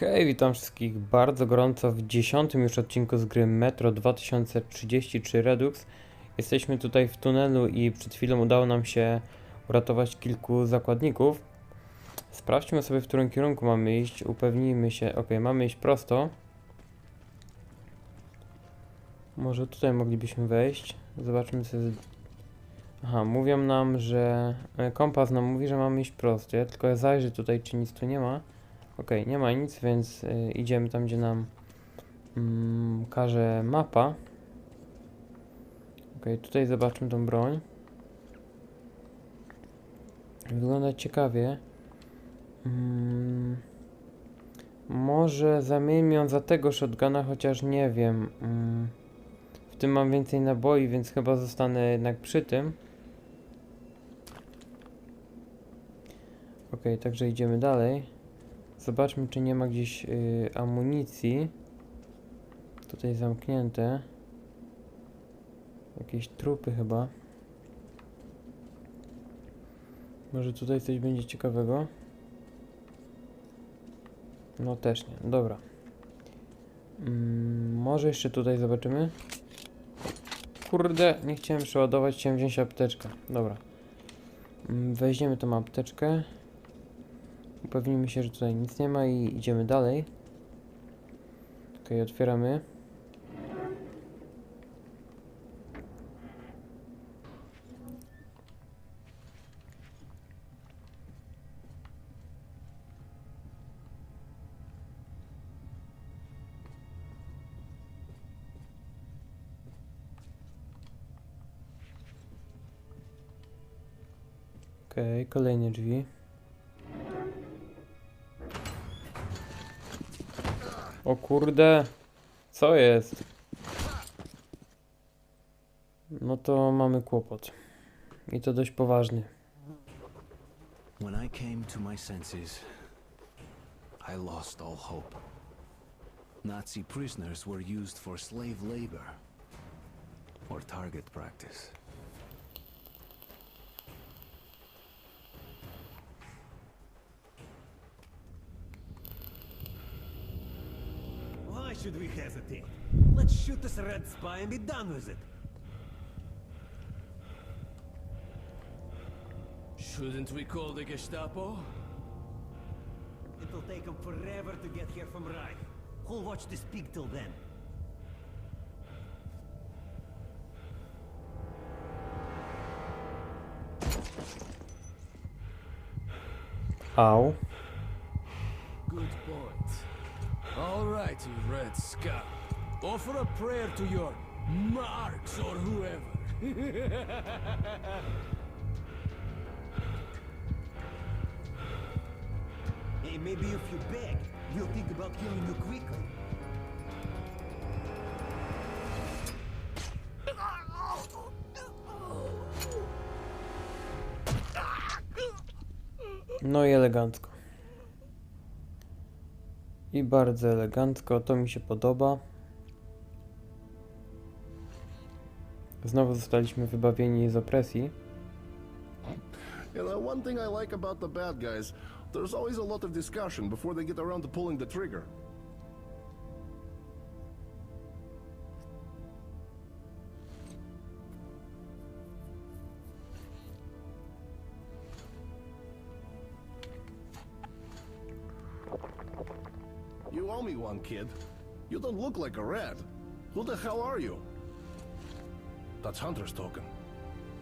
Hej, witam wszystkich bardzo gorąco w dziesiątym już odcinku z gry Metro 2033 Redux. Jesteśmy tutaj w tunelu i przed chwilą udało nam się uratować kilku zakładników. Sprawdźmy sobie, w którym kierunku mamy iść, upewnijmy się. Ok, mamy iść prosto. Może tutaj moglibyśmy wejść. Zobaczmy sobie. Aha, mówią nam, że e, kompas nam mówi, że mamy iść prosto. Ja tylko zajrzę tutaj, czy nic tu nie ma. Okej, nie ma nic, więc y, idziemy tam, gdzie nam mm, każe mapa. Okej, tutaj zobaczmy tą broń. Wygląda ciekawie. Mm, może zamienimy ją za tego shotguna, chociaż nie wiem. Mm, w tym mam więcej naboi, więc chyba zostanę jednak przy tym. Okej, także idziemy dalej. Zobaczmy, czy nie ma gdzieś y, amunicji. Tutaj zamknięte. Jakieś trupy chyba. Może tutaj coś będzie ciekawego? No też nie, dobra. Mm, może jeszcze tutaj zobaczymy. Kurde, nie chciałem przeładować, chciałem wziąć apteczkę. Dobra. Mm, weźmiemy tą apteczkę. Upewnimy się, że tutaj nic nie ma i idziemy dalej. Ok, otwieramy. Ok, kolejne drzwi. O kurde, co jest? No to mamy kłopot. I to dość poważny. When I came to my senses, I lost all hope. Nazi prisoners were used for slave labor or target practice. Should we hesitate? Let's shoot this red spy and be done with it. Shouldn't we call the Gestapo? It'll take them forever to get here from Reich. Who'll watch this pig till then? Au. All right, you Red Scum. Offer a prayer to your marks or whoever. Hey, maybe if you beg, we'll think about killing you quickly. No i elegancko. I bardzo elegancko, to mi się podoba. Znowu zostaliśmy wybawieni z opresji. You know, one thing I like about the bad guys, there's always a lot of discussion before they get around to pulling the trigger. You owe me one, kid. You don't look like a red. Who the hell are you? That's Hunter's token.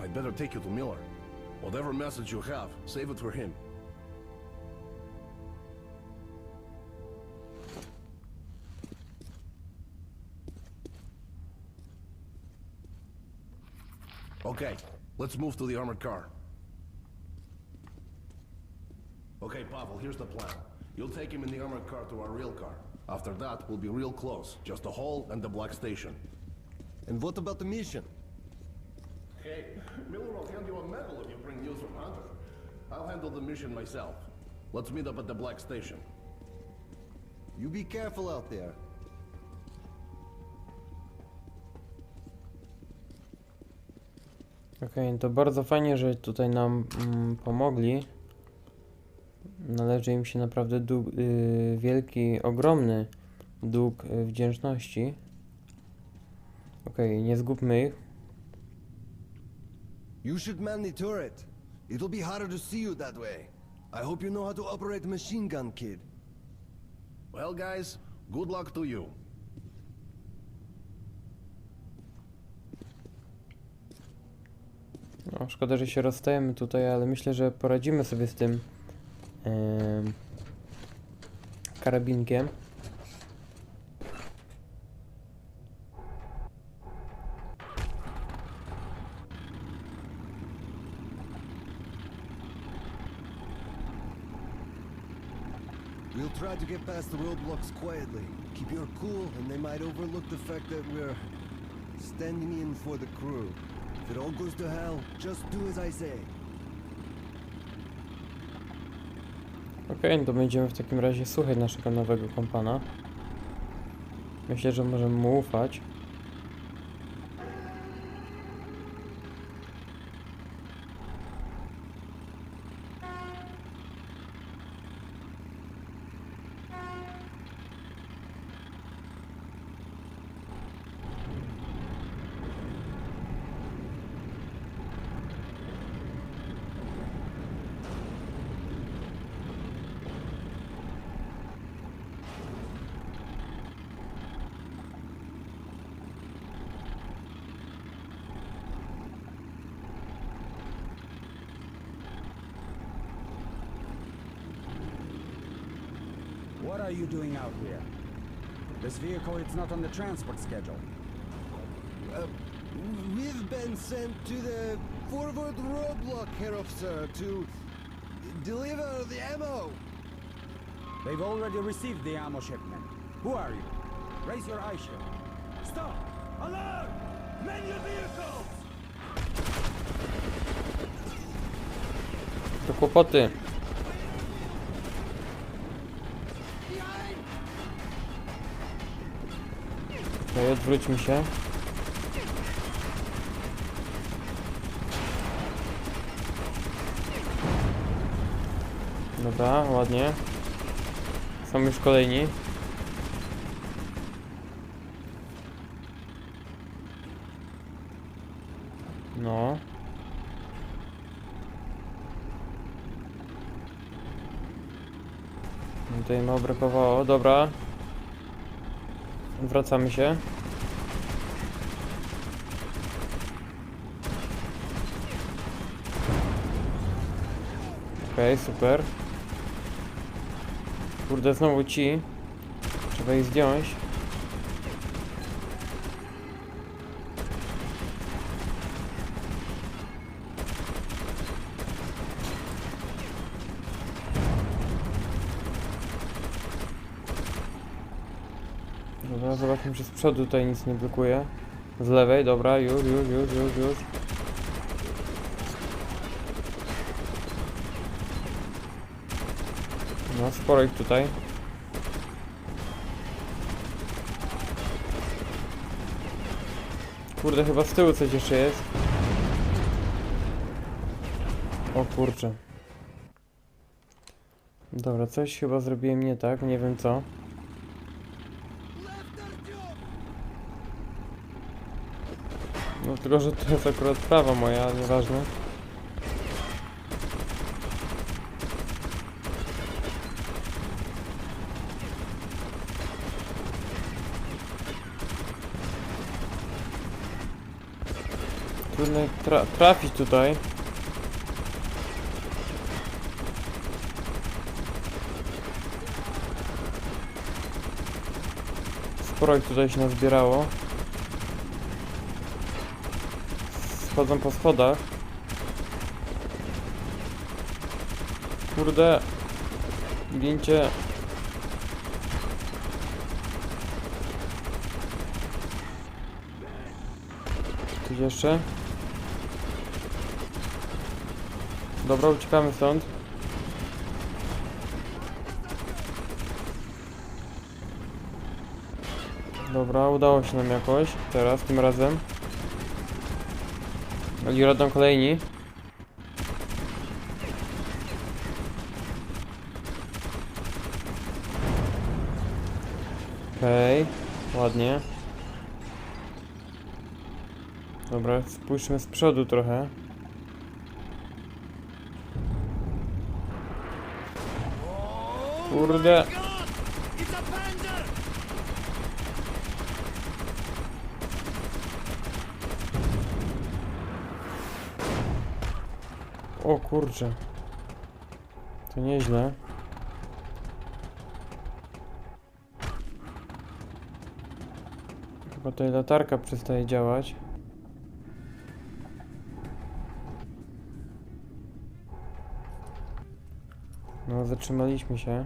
I'd better take you to Miller. Whatever message you have, save it for him. Okay, let's move to the armored car. Okay, Pavel, here's the plan. You'll take him in the armored car to our real car. After that, we'll be real close. Just the hall and the black station. And what about the mission? Hey, Miller will hand you a medal if you bring news from Hunter. I'll handle the mission myself. Let's meet up at the Black Station. You be careful out there. Okej, to bardzo fajnie, że tutaj nam mm, pomogli. Należy im się naprawdę dług, yy, wielki, ogromny dług yy, wdzięczności. Okej, nie zgubmy ich. You should man the turret. It'll be harder to see you that way. I hope you know how to operate machine gun, kid. Well, guys, good luck to you. No, szkoda, że się rozstajemy tutaj, ale myślę, że poradzimy sobie z tym karabinkiem. We'll try to get past the roadblocks quietly. Keep your cool, and they might overlook the fact that we're standing in for the crew. If it all goes to hell, just do as I say. Okej, no to będziemy w takim razie słuchać naszego nowego kompana. Myślę, że możemy mu ufać. Are you doing out here? This vehicle is not on the transport schedule. Uh, we've been sent to the forward roadblock, Herr Officer, to deliver the ammo. They've already received the ammo shipment. Who are you? Raise your eye shield. Stop! Alert! Man your vehicles! To kłopoty. Okej, odwróćmy się. Dobra, ładnie. Są już kolejni. No Tutaj mało brakowało, dobra. Wracamy się. Okej, super. Kurde, znowu ci. Trzeba ich zdjąć. Zobaczmy, czy z przodu tutaj nic nie blokuje. Z lewej, dobra, już, już, już, już, już. No, sporo ich tutaj. Kurde, chyba z tyłu coś jeszcze jest. O kurczę. Dobra, coś chyba zrobiłem nie tak, nie wiem co. tylko, że to jest akurat prawa moja, nieważne. Trudno tra trafić tutaj. Sporo ich tutaj się nazbierało. Schodzą po schodach. Kurde. Gincie. Coś jeszcze? Dobra, uciekamy stąd. Dobra, udało się nam jakoś. Teraz, tym razem. Oni rodą kolejni. Okej, okay, ładnie. Dobra, spójrzmy z przodu trochę. Kurde. O kurczę. To nieźle. Chyba tutaj latarka przestaje działać. No, zatrzymaliśmy się.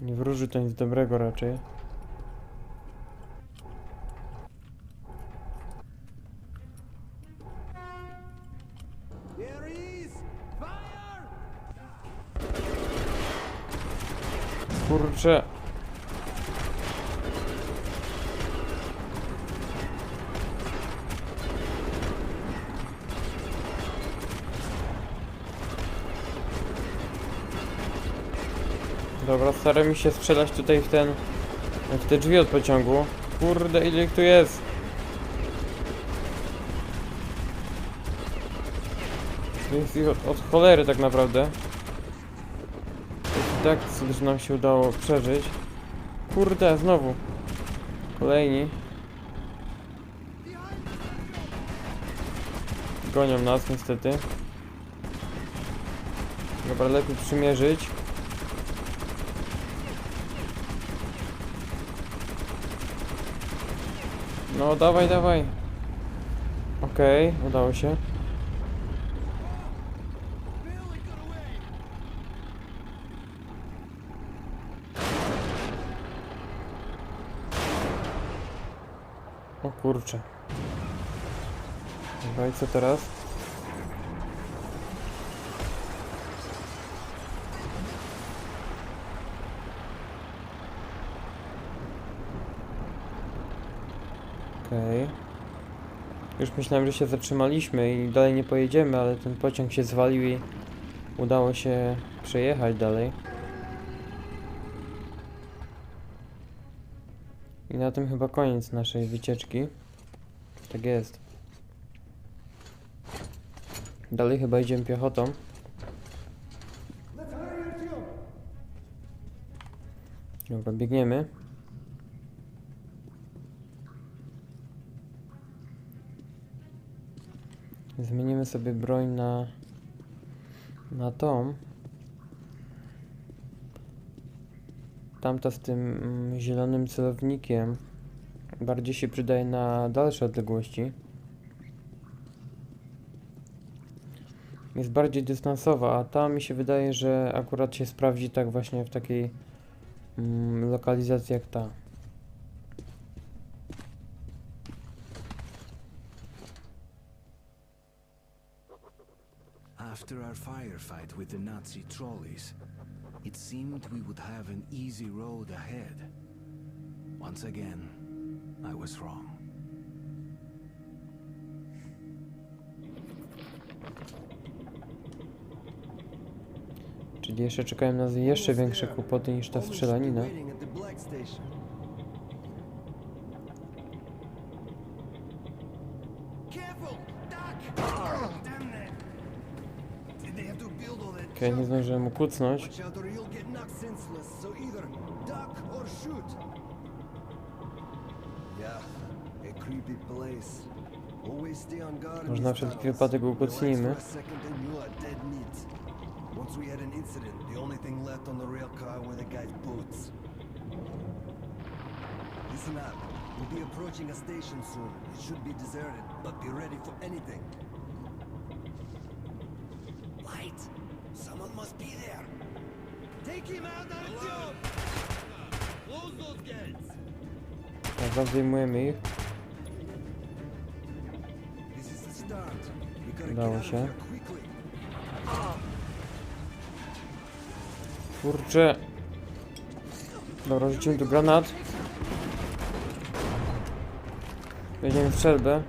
Nie wróży to nic dobrego raczej. Kurczę. Dobra, staram się strzelać tutaj w ten... w te drzwi od pociągu. Kurde, ile ich tu jest? Jest ich od, od cholery tak naprawdę. Tak że nam się udało przeżyć. Kurde, znowu. Kolejni. Gonią nas niestety. Dobra, lepiej przymierzyć. No, dawaj, dawaj. Okej, udało się. O kurczę. Dobra, i co teraz? Okej. Już myślałem, że się zatrzymaliśmy i dalej nie pojedziemy, ale ten pociąg się zwalił i udało się przejechać dalej. I na tym chyba koniec naszej wycieczki. Tak jest. Dalej chyba idziemy piechotą. Dobra, biegniemy. Zmienimy sobie broń na na tą. Tamta z tym mm, zielonym celownikiem bardziej się przydaje na dalsze odległości. Jest bardziej dystansowa, a ta mi się wydaje, że akurat się sprawdzi tak właśnie w takiej mm, lokalizacji jak ta. After our firefight with the Nazi trolleys, it seemed we would have an easy road ahead. Once again, I was wrong. Czyli jeszcze czekają nas jeszcze większe kłopoty niż ta strzelanina. Okej, nie junk? zdążyłem mu kucnąć. Może na Miss wszelki Douglas. wypadek go Relax kucnijmy. for a second and you are dead meat. Once we had an incident, the only thing left on the rail car were the guy's boots. Listen up. We'll be approaching a station soon. It should be deserted, but be ready for anything. Light! Someone must be there. Take him out on job! Close those gates! Dobra, zdejmujemy ich. Udało się. Kurczę. Dobra, rzucimy tu granat. Weźmiemy strzelbę.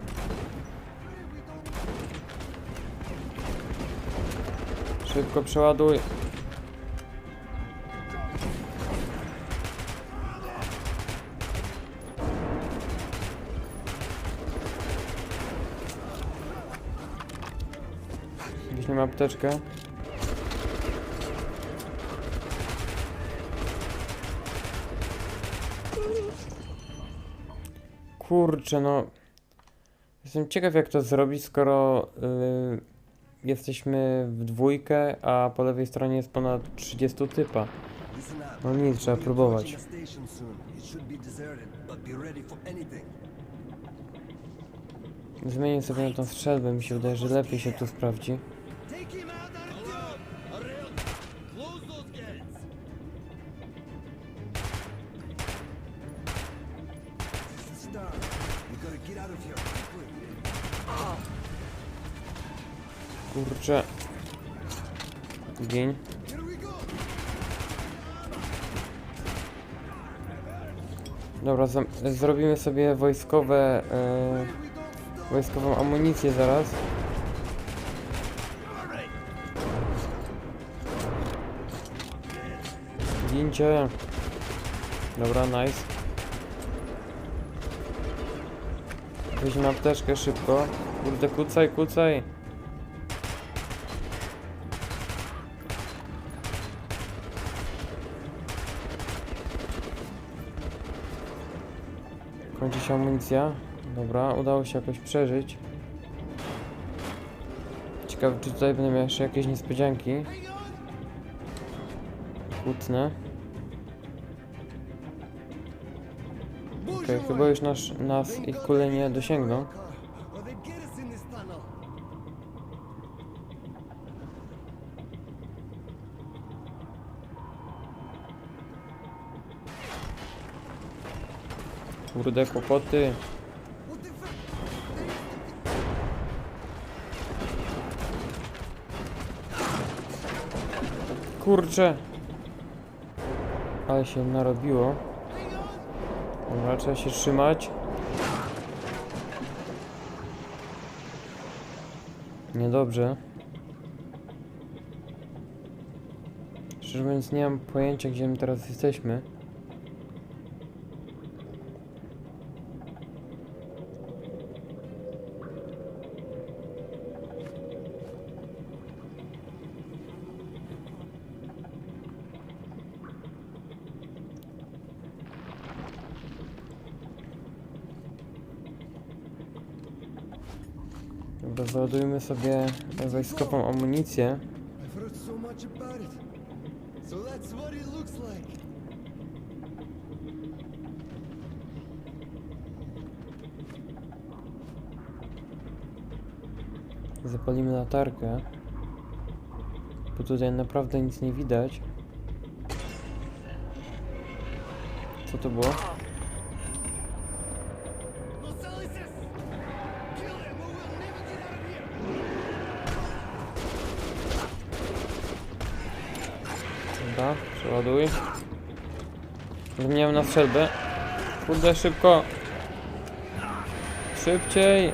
Szybko przeładuj. Apteczkę. Kurczę, no. Jestem ciekaw, jak to zrobić, skoro y, jesteśmy w dwójkę, a po lewej stronie jest ponad 30 typa. No nic, trzeba próbować. Zmienię sobie na tą strzelbę, mi się wydaje, że lepiej się tu sprawdzi. Take him out, Artyom! Close those gates! This is the start. We gotta get out of here quickly. Kurczę. Gień. Here we go! Dobra, zrobimy sobie wojskowe, e, wojskową amunicję zaraz. Gincie. Dobra, nice. Weźmy apteczkę szybko. Kurde, kucaj, kucaj. Kończy się amunicja. Dobra, udało się jakoś przeżyć. Ciekawe, czy tutaj będę miał jeszcze jakieś niespodzianki. Kłótne. Okej, chyba już nasz, nas ich kule nie dosięgną. Kurde, kłopoty. Kurczę. Ale się narobiło. Dobra, trzeba się trzymać. Niedobrze. Szczerze mówiąc, nie mam pojęcia, gdzie my teraz jesteśmy. Załadujmy sobie wojskową amunicję. Zapalimy latarkę. Bo tutaj naprawdę nic nie widać. Co to było? Rosales! Kill him or we'll never get out of here! Przeładuj. Zmieniam na strzelbę. Kurde, szybko. Szybciej.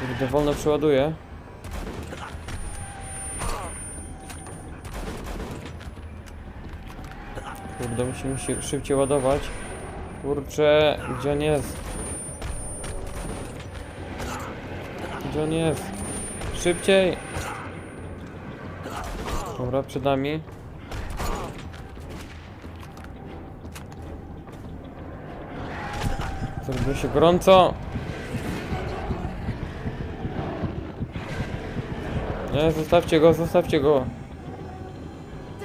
Kurde, wolno przeładuję. Kurde, musimy się szybciej ładować. Kurczę, gdzie on jest? Gdzie on jest? Szybciej! Dobra, przed nami. Zrobiło się gorąco. Nie, zostawcie go, zostawcie go.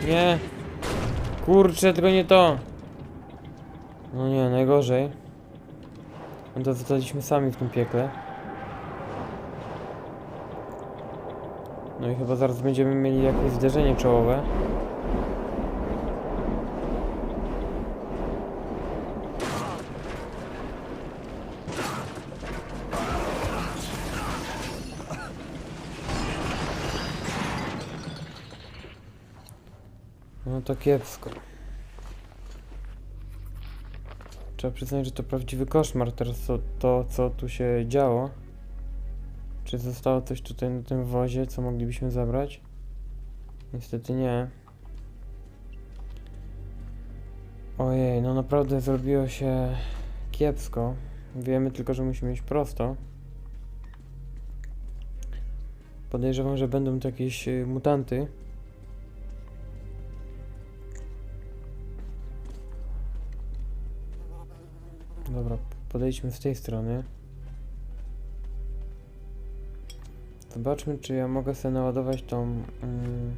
Nie. Kurczę, tylko nie to. No nie, najgorzej. No to zostaliśmy sami w tym piekle. No i chyba zaraz będziemy mieli jakieś zderzenie czołowe. No to kiepsko. Trzeba przyznać, że to prawdziwy koszmar teraz to, to co tu się działo. Czy zostało coś tutaj na tym wozie, co moglibyśmy zabrać? Niestety nie. Ojej, no naprawdę zrobiło się kiepsko. Wiemy tylko, że musimy iść prosto. Podejrzewam, że będą to jakieś y, mutanty. Dobra, podejdźmy z tej strony. Zobaczmy, czy ja mogę sobie naładować tą mm,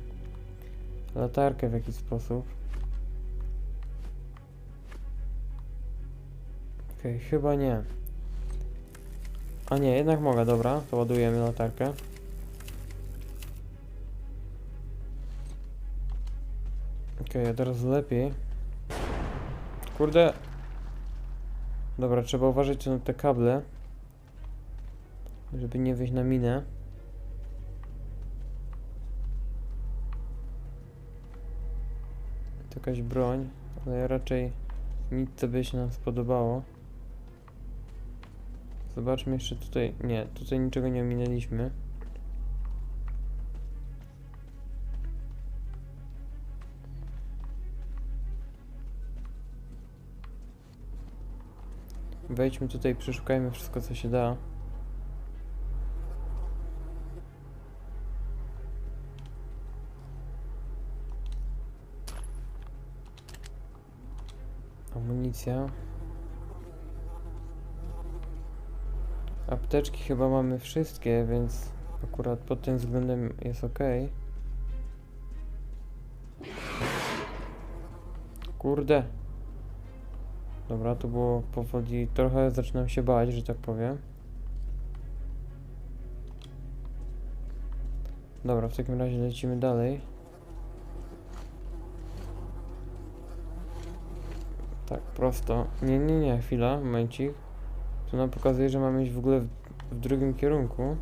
latarkę w jakiś sposób. Okej, chyba nie. A nie, jednak mogę, dobra, to ładujemy latarkę. Okej, od razu lepiej. Kurde. Dobra, trzeba uważać na te kable. Żeby nie wyjść na minę. Jakaś broń, ale raczej nic co by się nam spodobało. Zobaczmy jeszcze tutaj. Nie, tutaj niczego nie ominęliśmy. Wejdźmy tutaj, przeszukajmy wszystko co się da. Amunicja. Apteczki chyba mamy wszystkie, więc akurat pod tym względem jest ok. Kurde. Dobra, to było powoli. Trochę zaczynam się bać, że tak powiem. Dobra, w takim razie lecimy dalej. Prosto. Nie, nie, nie, chwila, momencik. Tu nam pokazuje, że mamy iść w ogóle w, w drugim kierunku.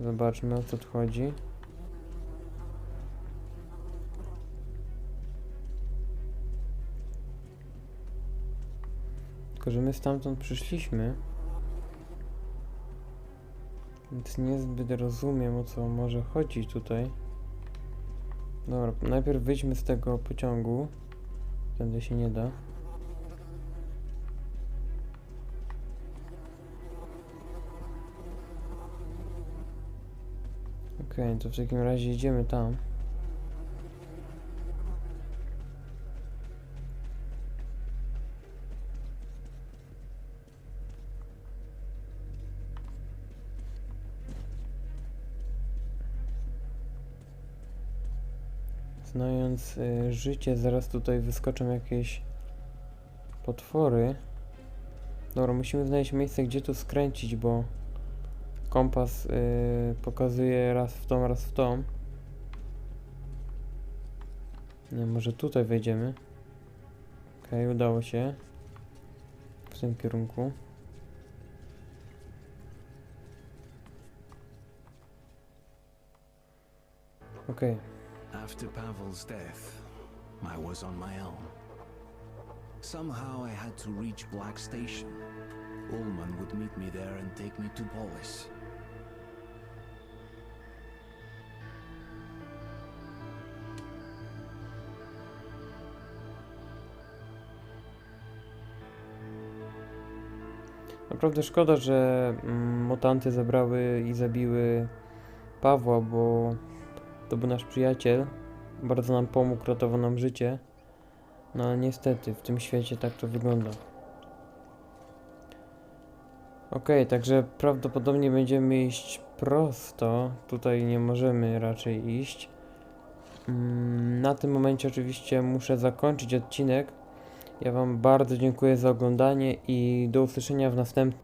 Zobaczmy o co tu chodzi. Tylko, że my stamtąd przyszliśmy. Więc niezbyt rozumiem o co może chodzić tutaj. Dobra, najpierw wyjdźmy z tego pociągu. Tędy się nie da. Okej, to w takim razie idziemy tam. Znając y, życie, zaraz tutaj wyskoczą jakieś potwory. Dobra, musimy znaleźć miejsce, gdzie tu skręcić, bo kompas y, pokazuje raz w tą, raz w tą. Nie, może tutaj wejdziemy. Okej, udało się. W tym kierunku. Okej. After Pavel's death, I was on my own. Somehow I had to reach Black Station. Ullman would meet me there and take me to Polis. Naprawdę szkoda, że mm, mutanty zabrały i zabiły Pawła, bo to był nasz przyjaciel. Bardzo nam pomógł, ratował nam życie. No ale niestety w tym świecie tak to wygląda. Okej, także prawdopodobnie będziemy iść prosto. Tutaj nie możemy raczej iść. Mm, Na tym momencie oczywiście muszę zakończyć odcinek. Ja Wam bardzo dziękuję za oglądanie i do usłyszenia w następnym.